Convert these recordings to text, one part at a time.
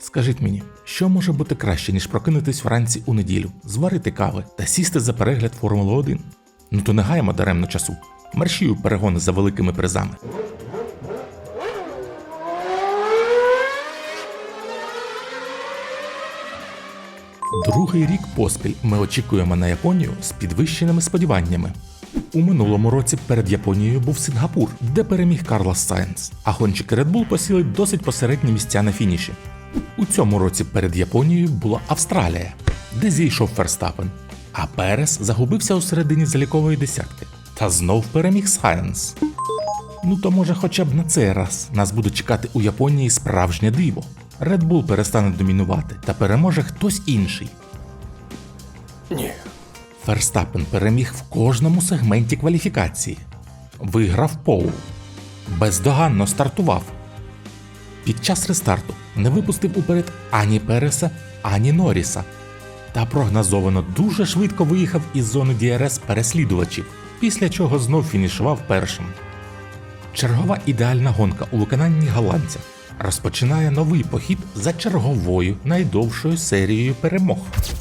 Скажіть мені, що може бути краще, ніж прокинутись вранці у неділю, зварити кави та сісти за перегляд Формули 1? Ну то не гаємо даремно часу. Маршію перегони за великими призами. Другий рік поспіль ми очікуємо на Японію з підвищеними сподіваннями. У минулому році перед Японією був Сингапур, де переміг Карлос Сайнс, а гонщики Red Bull посіли досить посередні місця на фініші. У цьому році перед Японією була Австралія, де зійшов Ферстапен, а Перес загубився у середині залікової десятки та знов переміг Сайнс. Ну то може хоча б на цей раз нас буде чекати у Японії справжнє диво. Red Bull перестане домінувати та переможе хтось інший. Ні. Ферстапен переміг в кожному сегменті кваліфікації, виграв пол, бездоганно стартував. Під час рестарту не випустив уперед ані Переса, ані Норріса. Та прогнозовано дуже швидко виїхав із зони DRS переслідувачів, після чого знов фінішував першим. Чергова ідеальна гонка у виконанні голландця розпочинає новий похід за черговою найдовшою серією перемог.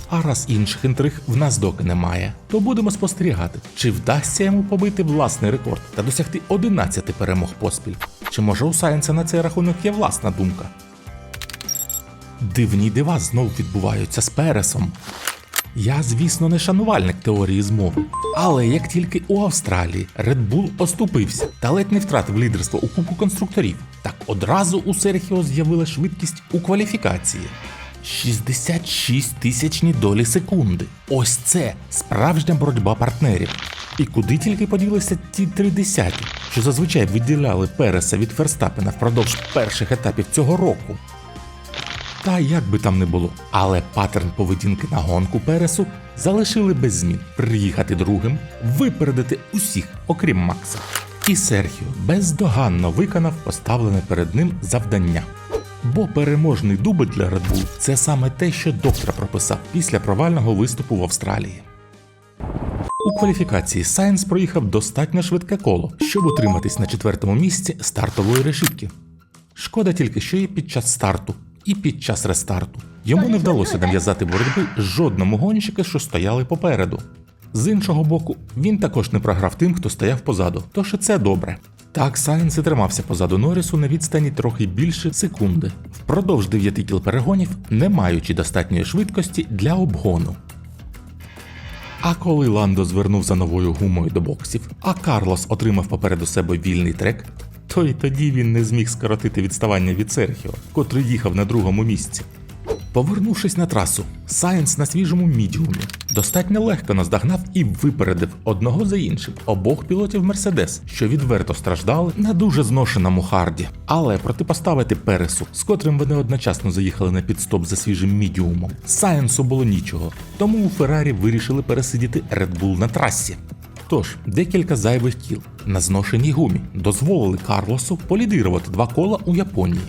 А раз інших інтриг в нас доки немає, то будемо спостерігати, чи вдасться йому побити власний рекорд та досягти 11 перемог поспіль. Чи може у Сайенса на цей рахунок є власна думка? Дивні дива знов відбуваються з Пересом. Я, звісно, не шанувальник теорії змови, але як тільки у Австралії Red Bull оступився та ледь не втратив лідерство у кубку конструкторів, так одразу у Серхіо з'явила швидкість у кваліфікації. 66 тисячні долі секунди. Ось це справжня боротьба партнерів. І куди тільки поділися ті три десяті, що зазвичай відділяли Переса від Ферстапена впродовж перших етапів цього року. Та як би там не було, але паттерн поведінки на гонку Пересу залишили без змін приїхати другим, випередити усіх, окрім Макса. І Серхіо бездоганно виконав поставлене перед ним завдання. Бо переможний дубль для Red Bull – це саме те, що доктор прописав після провального виступу в Австралії. У кваліфікації Сайнс проїхав достатньо швидке коло, щоб утриматись на четвертому місці стартової решітки. Шкода тільки, що і під час старту, і під час рестарту йому не вдалося нав'язати боротьби жодному гонщику, що стояли попереду. З іншого боку, він також не програв тим, хто стояв позаду, тож і це добре. Так, Сайнс і тримався позаду Норрісу на відстані трохи більше секунди, впродовж дев'яти кіл перегонів, не маючи достатньої швидкості для обгону. А коли Ландо звернув за новою гумою до боксів, а Карлос отримав попереду себе вільний трек, то й тоді він не зміг скоротити відставання від Серхіо, котрий їхав на другому місці. Повернувшись на трасу, Сайенс на свіжому мідіумі достатньо легко наздогнав і випередив одного за іншим обох пілотів Мерседес, що відверто страждали на дуже зношеному харді. Але протипоставити Пересу, з котрим вони одночасно заїхали на підстоп за свіжим мідіумом, Сайенсу було нічого, тому у Феррарі вирішили пересидіти Red Bull на трасі. Тож, декілька зайвих кіл на зношеній гумі дозволили Карлосу полідирувати два кола у Японії.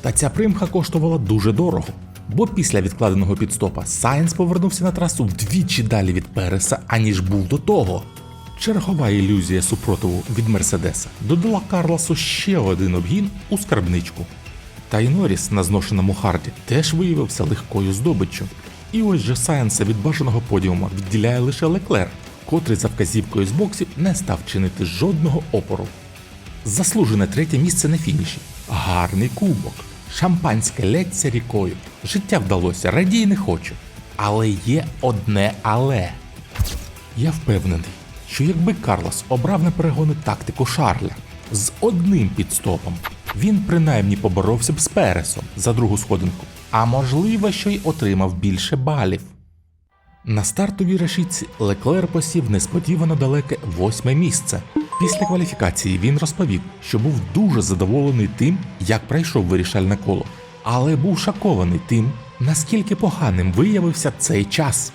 Та ця примха коштувала дуже дорого. Бо після відкладеного підстопа Сайенс повернувся на трасу вдвічі далі від Переса, аніж був до того. Чергова ілюзія супротиву від Мерседеса додала Карлосу ще один обгін у скарбничку. Та й Норріс на зношеному харді теж виявився легкою здобиччю. І ось же Сайенса від бажаного подіума відділяє лише Леклер, котрий за вказівкою з боксів не став чинити жодного опору. Заслужене третє місце на фініші. Гарний кубок. Шампанське лється рікою. Життя вдалося, радій не хочу. Але є одне але. Я впевнений, що якби Карлос обрав на перегони тактику Шарля з одним підстопом, він принаймні поборовся б з Пересом за другу сходинку, а можливо, що й отримав більше балів. На стартовій решітці Леклер посів несподівано далеке восьме місце. Після кваліфікації він розповів, що був дуже задоволений тим, як пройшов вирішальне коло, але був шокований тим, наскільки поганим виявився цей час.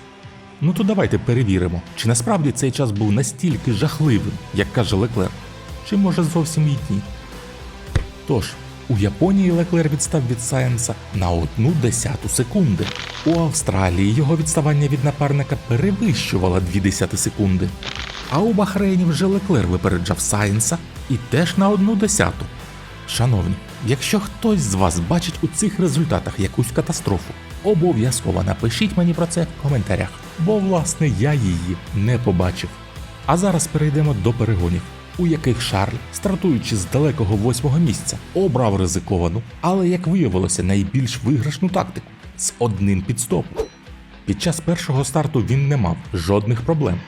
Ну то давайте перевіримо, чи насправді цей час був настільки жахливим, як каже Леклер, чи може зовсім й ні. Тож, у Японії Леклер відстав від Сайенса на одну десяту секунди. У Австралії його відставання від напарника перевищувало 2 десяти секунди. А у Бахрейні вже Леклер випереджав Сайенса і теж на одну десяту. Шановні, якщо хтось з вас бачить у цих результатах якусь катастрофу, обов'язково напишіть мені про це в коментарях, бо власне я її не побачив. А зараз перейдемо до перегонів, у яких Шарль, стартуючи з далекого восьмого місця, обрав ризиковану, але як виявилося, найбільш виграшну тактику з одним підстопом. Під час першого старту він не мав жодних проблем.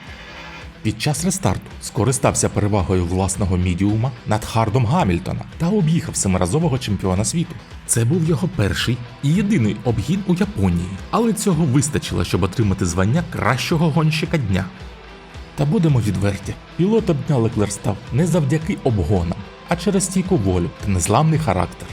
Під час рестарту скористався перевагою власного мідіума над Хардом Гамільтона та об'їхав семиразового чемпіона світу. Це був його перший і єдиний обгін у Японії, але цього вистачило, щоб отримати звання кращого гонщика дня. Та будемо відверті, пілотом дня Леклер став не завдяки обгонам, а через стійку волю та незламний характер.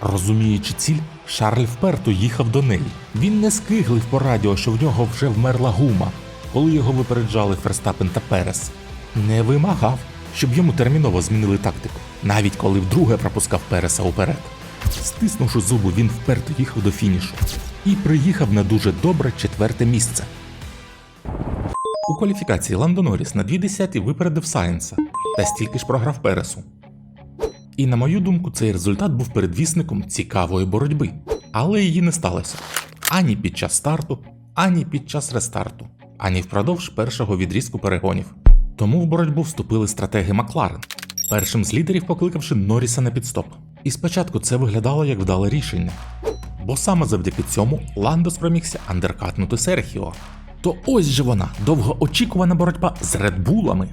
Розуміючи ціль, Шарль вперто їхав до неї. Він не скиглив по радіо, що в нього вже вмерла гума, коли його випереджали Ферстапен та Перес. Не вимагав, щоб йому терміново змінили тактику, навіть коли вдруге пропускав Переса уперед. Стиснувши зуби, він вперто їхав до фінішу і приїхав на дуже добре четверте місце. У кваліфікації Ландо Норріс на 2 десяті випередив Сайенса та стільки ж програв Пересу. І на мою думку, цей результат був передвісником цікавої боротьби, але її не сталося ані під час старту, ані під час рестарту, ані впродовж першого відрізку перегонів. Тому в боротьбу вступили стратеги Макларен, першим з лідерів покликавши Норріса на підстоп. І спочатку це виглядало як вдале рішення, бо саме завдяки цьому Ландо спромігся андеркатнути Серхіо. То ось же вона довгоочікувана боротьба з Редбулами.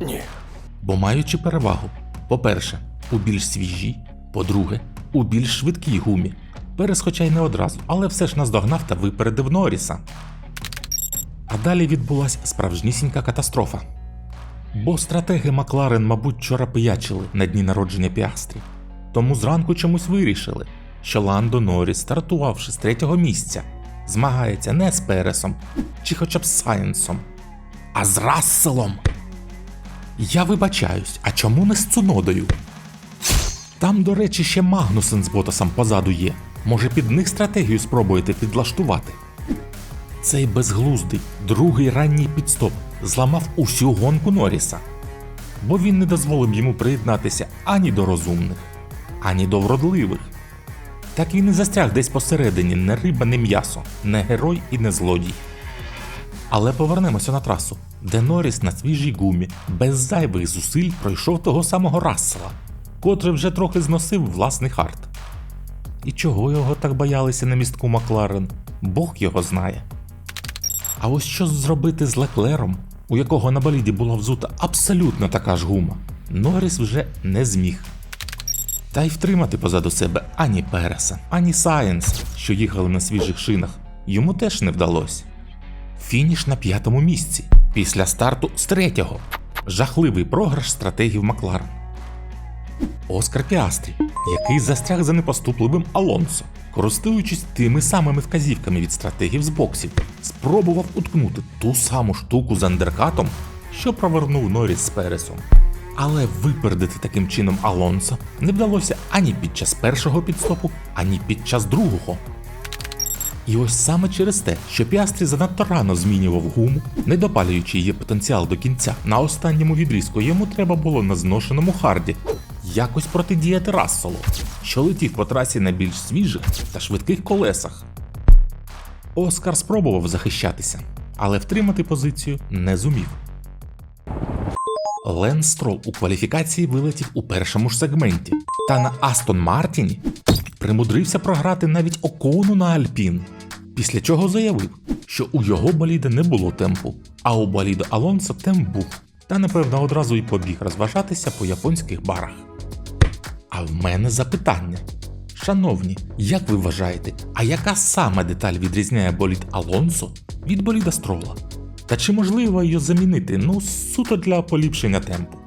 Ні. Бо маючи перевагу, по-перше, у більш свіжій, по-друге, у більш швидкій гумі. Перес, хоча й не одразу, але все ж наздогнав та випередив Норріса. А далі відбулася справжнісінька катастрофа. Бо стратеги Макларен, мабуть, вчора пиячили на дні народження Піастрі. Тому зранку чомусь вирішили, що Ландо Норріс, стартувавши з третього місця, змагається не з Пересом чи хоча б з Сайенсом, а з Расселом. Я вибачаюсь, а чому не з Цунодою? Там, до речі, ще Магнусен з Ботасом позаду є. Може, під них стратегію спробуєте підлаштувати. Цей безглуздий, другий ранній підстоп зламав усю гонку Норріса, бо він не дозволив йому приєднатися ані до розумних, ані до вродливих. Так він і застряг десь посередині не риба, не м'ясо, не герой і не злодій. Але повернемося на трасу, де Норріс на свіжій гумі без зайвих зусиль пройшов того самого Рассела, котрий вже трохи зносив власний хард. І чого його так боялися на містку Макларен, Бог його знає. А ось що зробити з Леклером, у якого на боліді була взута абсолютно така ж гума, Норріс вже не зміг. Та й втримати позаду себе ані Переса, ані Сайенс, що їхали на свіжих шинах, йому теж не вдалося. Фініш на п'ятому місці, після старту з третього. Жахливий програш стратегів Макларен. Оскар Піастрі, який застряг за непоступливим Алонсо, користуючись тими самими вказівками від стратегів з боксів, спробував уткнути ту саму штуку з андеркатом, що провернув Норріс з Пересом. Але випередити таким чином Алонсо не вдалося ані під час першого підстопу, ані під час другого. І ось саме через те, що Піастрі занадто рано змінював гуму, не допалюючи її потенціал до кінця, на останньому відрізку йому треба було на зношеному харді якось протидіяти Расселу, що летів по трасі на більш свіжих та швидких колесах. Оскар спробував захищатися, але втримати позицію не зумів. Лен Строл у кваліфікації вилетів у першому ж сегменті, та на Астон Мартіні примудрився програти навіть Окону на Альпін, після чого заявив, що у його боліда не було темпу, а у боліда Алонсо темп був, та напевно одразу й побіг розважатися по японських барах. А в мене запитання. Шановні, як ви вважаєте, а яка саме деталь відрізняє болід Алонсо від боліда Строла? Та чи можливо її замінити, ну, суто для поліпшення темпу?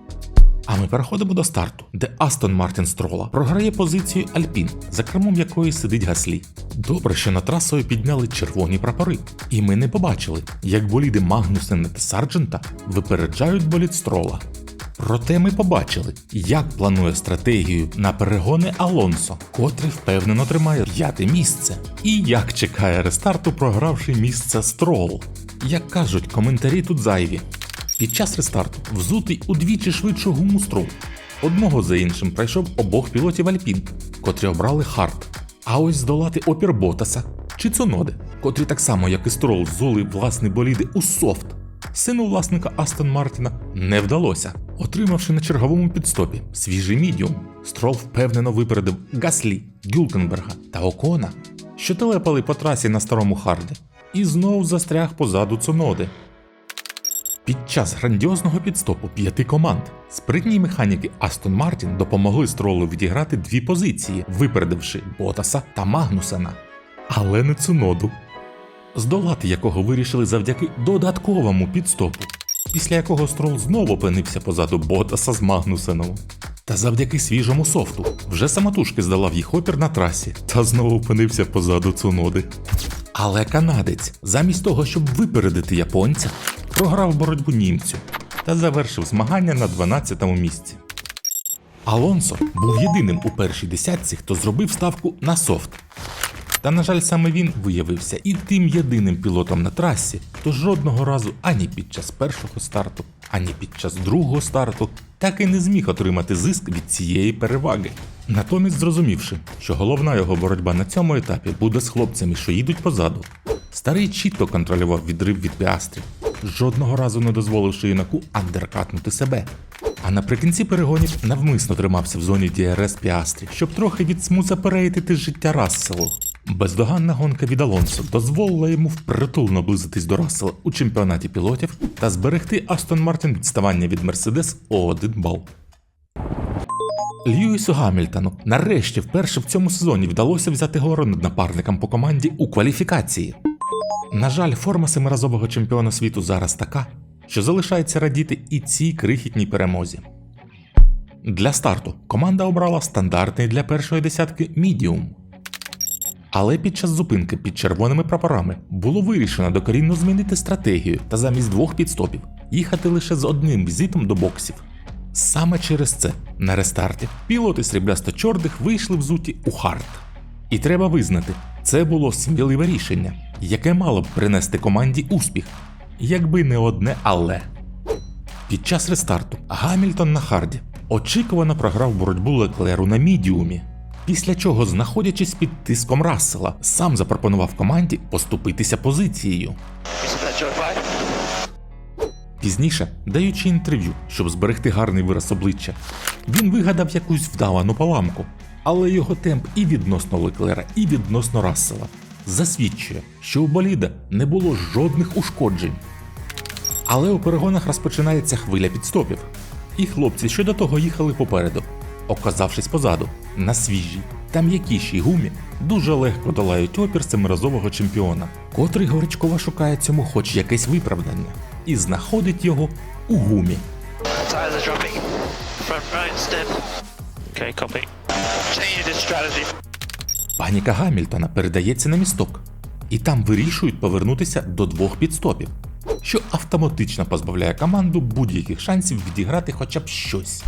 А ми переходимо до старту, де Астон Мартін Строла програє позицію Альпін, за кермом якої сидить Гаслі. Добре, що над трасою підняли червоні прапори, і ми не побачили, як боліди Магнусена та Сарджента випереджають болід Строла. Проте ми побачили, як планує стратегію на перегони Алонсо, котрий впевнено тримає п'яте місце, і як чекає рестарту, програвши місце Строл. Як кажуть, коментарі тут зайві. Під час рестарту взутий удвічі швидшу гуму строл Одного за іншим пройшов обох пілотів Альпін, котрі обрали хард. А ось здолати опір Ботаса чи Цуноди, котрі так само, як і Строл, золи власні боліди у софт. Сину власника Астон Мартіна не вдалося. Отримавши на черговому підстопі свіжий мідіум, Строл впевнено випередив Гаслі, Гюлкенберга та Окона, що телепали по трасі на старому харді, і знов застряг позаду Цуноди. Під час грандіозного підстопу п'яти команд спритні механіки Астон Мартін допомогли стролу відіграти дві позиції, випередивши Ботаса та Магнусена, але не Цуноду, здолати якого вирішили завдяки додатковому підстопу, після якого строл знову опинився позаду Ботаса з Магнусеном. Та завдяки свіжому софту вже самотужки здолав їх опір на трасі та знову опинився позаду Цуноди. Але канадець, замість того, щоб випередити японця, програв боротьбу німцю та завершив змагання на 12-му місці. Алонсо був єдиним у першій десятці, хто зробив ставку на софт. Та, на жаль, саме він виявився і тим єдиним пілотом на трасі, хто жодного разу ані під час першого старту, ані під час другого старту так і не зміг отримати зиск від цієї переваги. Натомість зрозумівши, що головна його боротьба на цьому етапі буде з хлопцями, що їдуть позаду, старий чітко контролював відрив від піастрів, жодного разу не дозволивши юнаку андеркатнути себе. А наприкінці перегонів навмисно тримався в зоні DRS Піастрі, щоб трохи від смуса переїтити життя Расселу. Бездоганна гонка від Алонсо дозволила йому впритул наблизитись до Рассела у чемпіонаті пілотів та зберегти Астон Мартін відставання від Мерседес о один бал. Льюісу Гамільтону нарешті вперше в цьому сезоні вдалося взяти гору над напарником по команді у кваліфікації. На жаль, форма семиразового чемпіона світу зараз така, що залишається радіти і цій крихітній перемозі. Для старту команда обрала стандартний для першої десятки мідіум. Але під час зупинки під червоними прапорами було вирішено докорінно змінити стратегію та замість двох підстопів їхати лише з одним візитом до боксів. Саме через це на рестарті пілоти сріблясто-чорних вийшли взуті у хард. І треба визнати, це було сміливе рішення, яке мало б принести команді успіх, якби не одне але. Під час рестарту Гамільтон на харді очікувано програв боротьбу Леклеру на мідіумі, після чого, знаходячись під тиском Рассела, сам запропонував команді поступитися позицією. Пізніше, даючи інтерв'ю, щоб зберегти гарний вираз обличчя, він вигадав якусь вдавану поламку, але його темп і відносно Леклера, і відносно Рассела засвідчує, що у боліда не було жодних ушкоджень. Але у перегонах розпочинається хвиля підстопів, і хлопці, що до того їхали попереду, оказавшись позаду, на свіжій та м'якішій гумі, дуже легко долають опір семиразового чемпіона, котрий горячково шукає цьому хоч якесь виправдання, і знаходить його у гумі. Паніка Гамільтона передається на місток, і там вирішують повернутися до двох підстопів, що автоматично позбавляє команду будь-яких шансів відіграти хоча б щось.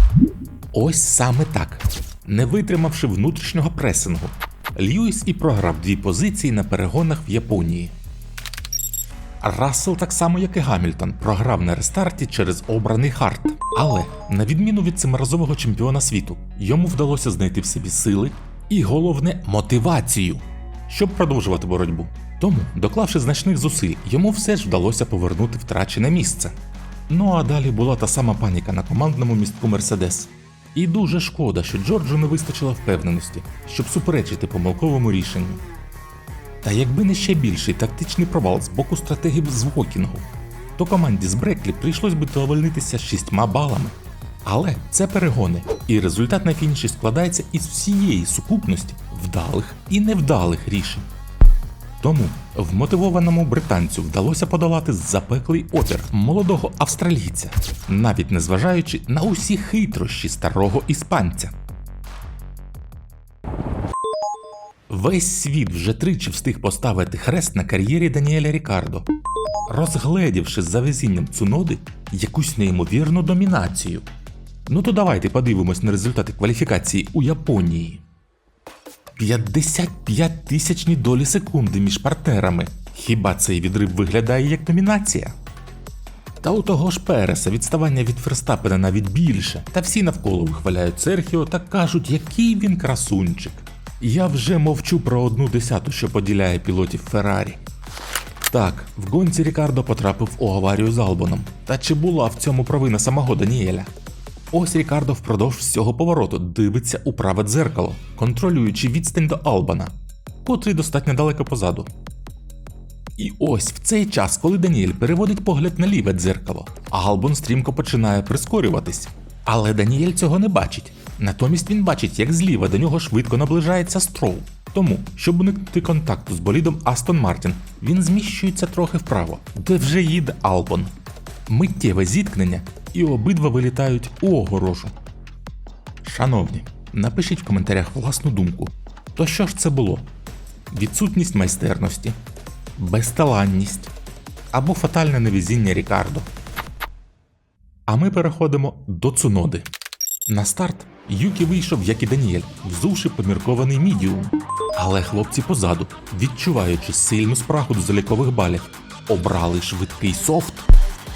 Ось саме так. Не витримавши внутрішнього пресингу, Льюіс і програв дві позиції на перегонах в Японії. Рассел, так само як і Гамільтон, програв на рестарті через обраний хард. Але, на відміну від семиразового чемпіона світу, йому вдалося знайти в собі сили і головне мотивацію, щоб продовжувати боротьбу. Тому, доклавши значних зусиль, йому все ж вдалося повернути втрачене місце. Ну а далі була та сама паніка на командному містку Мерседес. І дуже шкода, що Джорджу не вистачило впевненості, щоб суперечити помилковому рішенню. Та якби не ще більший тактичний провал з боку стратегів з Вокінгу, то команді з Бреклі прийшлось би довольнитися шістьма балами. Але це перегони, і результат на фініші складається із всієї сукупності вдалих і невдалих рішень. Тому вмотивованому британцю вдалося подолати запеклий опір молодого австралійця, навіть незважаючи на усі хитрощі старого іспанця. Весь світ вже тричі встиг поставити хрест на кар'єрі Даніеля Рікардо, розгледівши за везінням Цуноди якусь неймовірну домінацію. Ну то давайте подивимось на результати кваліфікації у Японії. 55 тисячні долі секунди між партнерами. Хіба цей відрив виглядає як домінація? Та у того ж Переса відставання від Ферстапена навіть більше, та всі навколо вихваляють Серхіо та кажуть, який він красунчик. Я вже мовчу про одну десяту, що поділяє пілотів Феррарі. Так, в гонці Рікардо потрапив у аварію з Албоном. Та чи була в цьому провина самого Даніеля? Ось Рікардо впродовж всього повороту дивиться у праве дзеркало, контролюючи відстань до Албана, котрий достатньо далеко позаду. І ось в цей час, коли Даніель переводить погляд на ліве дзеркало, Албон стрімко починає прискорюватись. Але Даніель цього не бачить. Натомість він бачить, як зліва до нього швидко наближається Строу. Тому, щоб уникнути контакту з болідом Астон Мартін, він зміщується трохи вправо, де вже їде Албон. Миттєве зіткнення, і обидва вилітають у огорожу. Шановні, напишіть в коментарях власну думку. То що ж це було? Відсутність майстерності, безталанність або фатальне невезіння Рікардо. А ми переходимо до Цуноди. На старт Юкі вийшов, як і Даніель, взувши поміркований мідіум. Але хлопці позаду, відчуваючи сильну спрагу до залікових балів, обрали швидкий софт,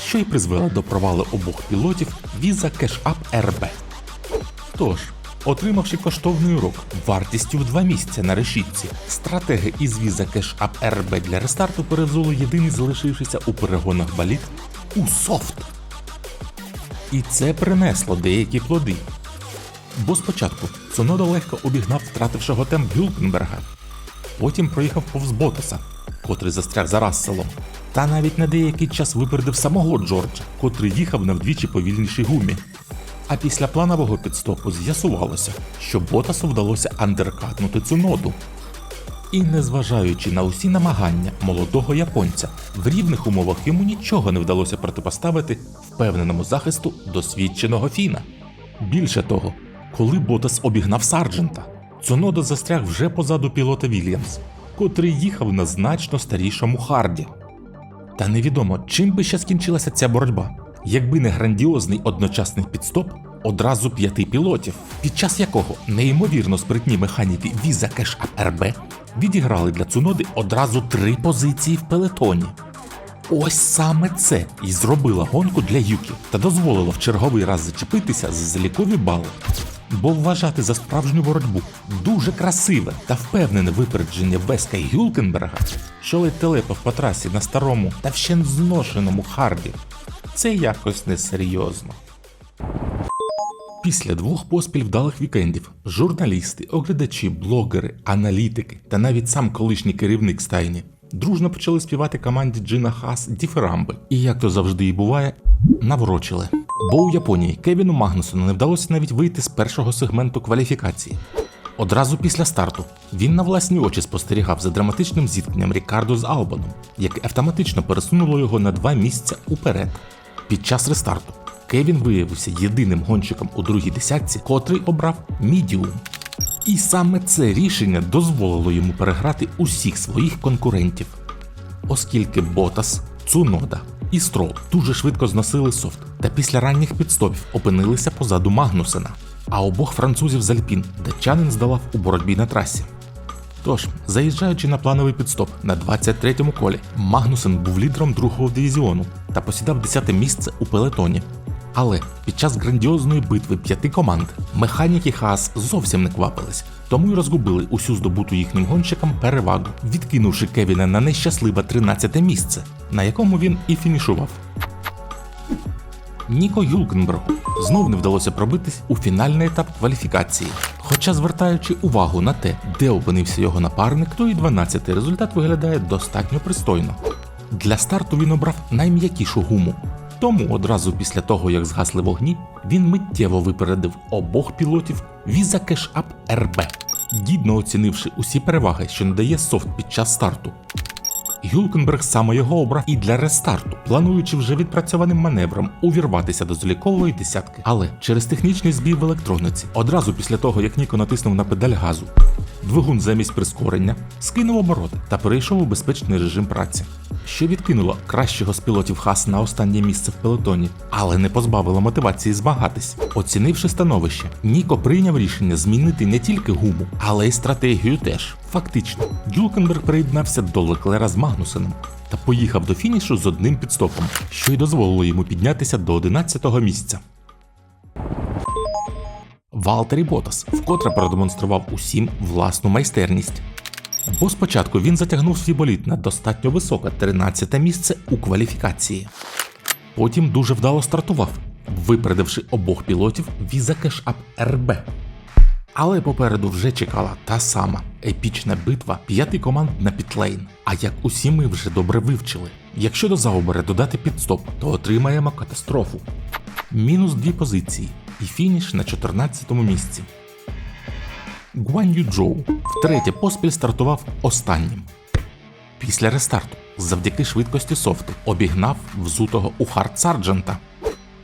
що й призвело до провалу обох пілотів віза кеш-ап РБ. Тож, отримавши коштовний урок вартістю в два місця на решітці, стратеги із віза кеш-ап РБ для рестарту перевзули єдиний залишившися у перегонах баліт у софт. І це принесло деякі плоди. Бо спочатку Цунода легко обігнав втратившого темп Гюлкенберга, потім проїхав повз Ботаса, котрий застряг за Расселом, та навіть на деякий час випередив самого Джорджа, котрий їхав на вдвічі повільнішій гумі. А після планового підстопу з'ясувалося, що Ботасу вдалося андеркатнути Цуноду. І незважаючи на усі намагання молодого японця, в рівних умовах йому нічого не вдалося протипоставити впевненому захисту досвідченого Фіна. Більше того, коли Ботас обігнав Сарджента, Цунода застряг вже позаду пілота Вільямс, котрий їхав на значно старішому Харді. Та невідомо, чим би ще скінчилася ця боротьба, якби не грандіозний одночасний підстоп одразу п'яти пілотів, під час якого неймовірно спритні механіки Visa Cash RB відіграли для Цуноди одразу три позиції в пелетоні. Ось саме це і зробило гонку для Юкі та дозволило в черговий раз зачепитися за залікові бали. Бо вважати за справжню боротьбу дуже красиве та впевнене випередження Беска Гюлкенберга, що ледь телепав по трасі на старому та ще зношеному Харді, це якось несерйозно. Після двох поспіль вдалих вікендів журналісти, оглядачі, блогери, аналітики та навіть сам колишній керівник стайні дружно почали співати команді Джина Хас Діферамби. І як то завжди і буває, наврочили. Бо у Японії Кевіну Магнусону не вдалося навіть вийти з першого сегменту кваліфікації. Одразу після старту він на власні очі спостерігав за драматичним зіткненням Рікардо з Албаном, яке автоматично пересунуло його на два місця уперед. Під час рестарту Кевін виявився єдиним гонщиком у другій десятці, котрий обрав мідіум. І саме це рішення дозволило йому переграти усіх своїх конкурентів, оскільки Ботас, Цунода і Строл дуже швидко зносили софт та після ранніх підстопів опинилися позаду Магнусена. А обох французів з Альпін датчанин здолав у боротьбі на трасі. Тож, заїжджаючи на плановий підстоп на 23-му колі, Магнусен був лідером другого дивізіону та посідав 10 місце у пелетоні. Але під час грандіозної битви п'яти команд механіки Хаас зовсім не квапились, тому й розгубили усю здобуту їхнім гонщикам перевагу, відкинувши Кевіна на нещасливе 13 місце, на якому він і фінішував. Ніко Юлкенбергу знов не вдалося пробитись у фінальний етап кваліфікації. Хоча, звертаючи увагу на те, де опинився його напарник, то і 12-й результат виглядає достатньо пристойно. Для старту він обрав найм'якішу гуму. Тому одразу після того, як згасли вогні, він миттєво випередив обох пілотів Visa Cash App RB, гідно оцінивши усі переваги, що надає софт під час старту. Гюлкенберг саме його обрав і для рестарту, плануючи вже відпрацьованим маневром увірватися до залікової десятки. Але через технічний збій в електрониці, одразу після того як Ніко натиснув на педаль газу, Двигун замість прискорення скинув обороти та перейшов у безпечний режим праці, що відкинуло кращого з пілотів Хас на останнє місце в пелотоні, але не позбавило мотивації змагатись. Оцінивши становище, Ніко прийняв рішення змінити не тільки гуму, але й стратегію теж. Фактично, Дюлкенберг приєднався до Леклера з Магнусеном та поїхав до фінішу з одним підстопом, що й дозволило йому піднятися до 11-го місця. Валтері Ботас вкотре продемонстрував усім власну майстерність. Бо спочатку він затягнув свій боліт на достатньо високе 13 місце у кваліфікації. Потім дуже вдало стартував, випередивши обох пілотів Cash App RB. Але попереду вже чекала та сама епічна битва п'яти команд на пітлейн. А як усі ми вже добре вивчили, якщо до заобере додати підстоп, то отримаємо катастрофу. Мінус дві позиції і фініш на 14-му місці. Гуан Юджоу втретє поспіль стартував останнім. Після рестарту, завдяки швидкості софту, обігнав взутого у хард Сарджента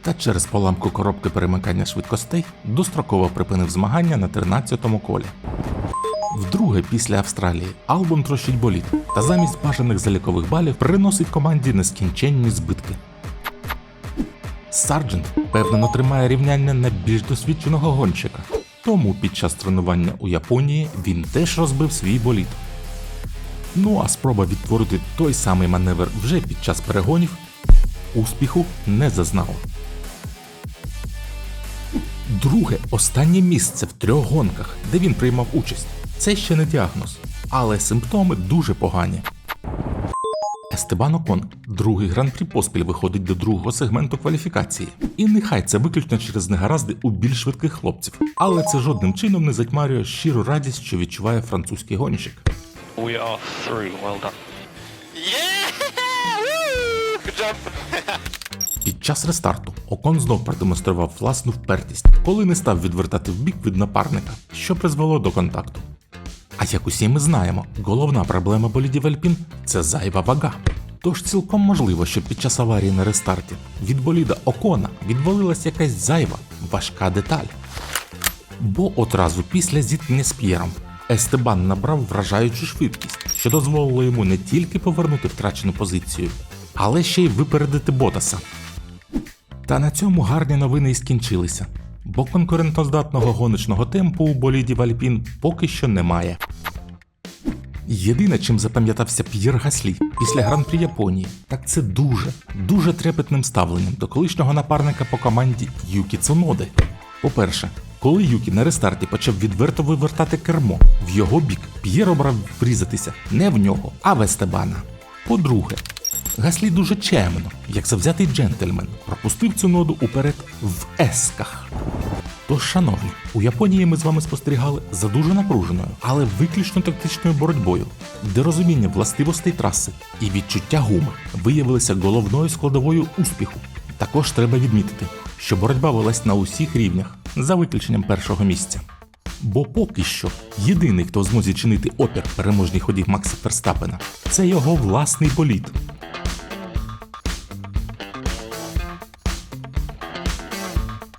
та через поламку коробки перемикання швидкостей достроково припинив змагання на 13-му колі. Вдруге після Австралії Албон трощить боліт та замість бажаних залікових балів приносить команді нескінченні збитки. Сарджент впевнено тримає рівняння на більш досвідченого гонщика, тому під час тренування у Японії він теж розбив свій боліт. Ну а спроба відтворити той самий маневр вже під час перегонів успіху не зазнала. Друге, останнє місце в трьох гонках, де він приймав участь. Це ще не діагноз, але симптоми дуже погані. Естебан Окон, другий гран-прі поспіль виходить до другого сегменту кваліфікації. І нехай це виключно через негаразди у більш швидких хлопців, але це жодним чином не затьмарює щиру радість, що відчуває французький гонщик. We are through. Well done. Yeah! Woo! Good job. Під час рестарту Окон знов продемонстрував власну впертість, коли не став відвертати вбік від напарника, що призвело до контакту. А як усі ми знаємо, головна проблема болідів Альпін – це зайва вага. Тож цілком можливо, що під час аварії на рестарті від боліда Окона відвалилась якась зайва важка деталь. Бо одразу після зіткнення з П'єром Естебан набрав вражаючу швидкість, що дозволило йому не тільки повернути втрачену позицію, але ще й випередити Ботаса. Та на цьому гарні новини і скінчилися, бо конкурентоздатного гоночного темпу у болідів Альпін поки що немає. Єдине, чим запам'ятався П'єр Гаслі після гран-прі Японії, так це дуже, дуже трепетним ставленням до колишнього напарника по команді Юкі Цуноди. По-перше, коли Юкі на рестарті почав відверто вивертати кермо в його бік, П'єр обрав врізатися не в нього, а в Естебана. По-друге, Гаслі дуже чемно, як завзятий джентльмен, пропустив цю ноду уперед в есках. Тож, шановні, у Японії ми з вами спостерігали за дуже напруженою, але виключно тактичною боротьбою, де розуміння властивостей траси і відчуття гуми виявилися головною складовою успіху. Також треба відмітити, що боротьба велась на усіх рівнях, за виключенням першого місця. Бо поки що єдиний, хто в змозі чинити опір переможній ході Макса Ферстапена, це його власний боліт,